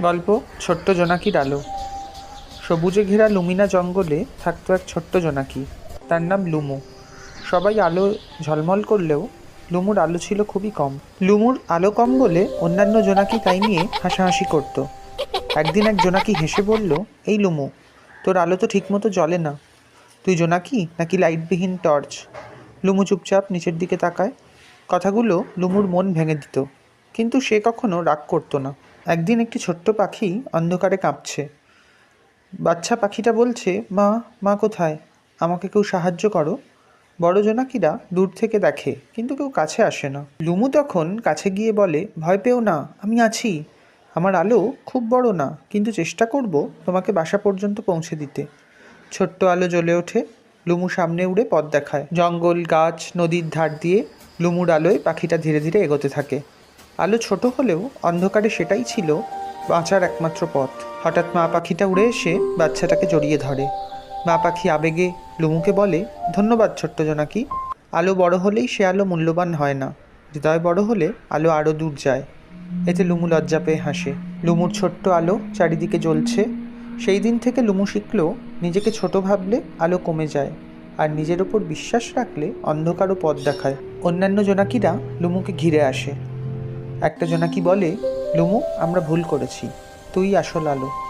গল্প, ছোট্ট জোনাকির আলো সবুজে ঘেরা লুমিনা জঙ্গলে থাকতো এক ছোট্ট জোনাকি। তার নাম লুমু। সবাই আলো ঝলমল করলেও লুমুর আলো ছিল খুবই কম। লুমুর আলো কম বলে অন্যান্য জোনাকি তাই নিয়ে হাসাহাসি করত। একদিন এক জোনাকি হেসে বলল, এই লুমু, তোর আলো তো ঠিকমতো জ্বলে না। তুই জোনাকি নাকি লাইটবিহীন টর্চ? লুমু চুপচাপ নিচের দিকে তাকায়। কথাগুলো লুমুর মন ভেঙে দিত। কিন্তু সে কখনো রাগ করতো না। একদিন একটি ছোট্ট পাখি অন্ধকারে কাঁপছে। বাচ্চা পাখিটা বলছে, মা মা কোথায়? আমাকে কেউ সাহায্য করো। বড় জোনাকিরা দূর থেকে দেখে, কিন্তু কেউ কাছে আসে না। লুমু তখন কাছে গিয়ে বলে, ভয় পেও না, আমি আছি। আমার আলো খুব বড় না, কিন্তু চেষ্টা করব তোমাকে বাসা পর্যন্ত পৌঁছে দিতে। ছোট্ট আলো জ্বলে ওঠে। লুমু সামনে উড়ে পথ দেখায়। জঙ্গল, গাছ, নদীর ধার দিয়ে লুমুর আলোয় পাখিটা ধীরে ধীরে এগোতে থাকে। আলো ছোট হলেও অন্ধকারে সেটাই ছিল বাঁচার একমাত্র পথ। হঠাৎ মা পাখিটা উড়ে এসে বাচ্চাটাকে জড়িয়ে ধরে। মা পাখি আবেগে লুমুকে বলে, ধন্যবাদ ছোট্ট জোনাকি। আলো বড় হলেই সে আলো মূল্যবান হয় না। হৃদয় বড় হলে আলো আরও দূর যায়। এতে লুমু লজ্জা পেয়ে হাসে। লুমুর ছোট্ট আলো চারিদিকে জ্বলছে। সেই দিন থেকে লুমু শিখল, নিজেকে ছোট ভাবলে আলো কমে যায় আর নিজের ওপর বিশ্বাস রাখলে অন্ধকারও পথ দেখায়। অন্যান্য জোনাকিরা লুমুকে ঘিরে আসে। একটা জনা কি বলে লুমু আমরা ভুল করেছি। তুই আসল আলো।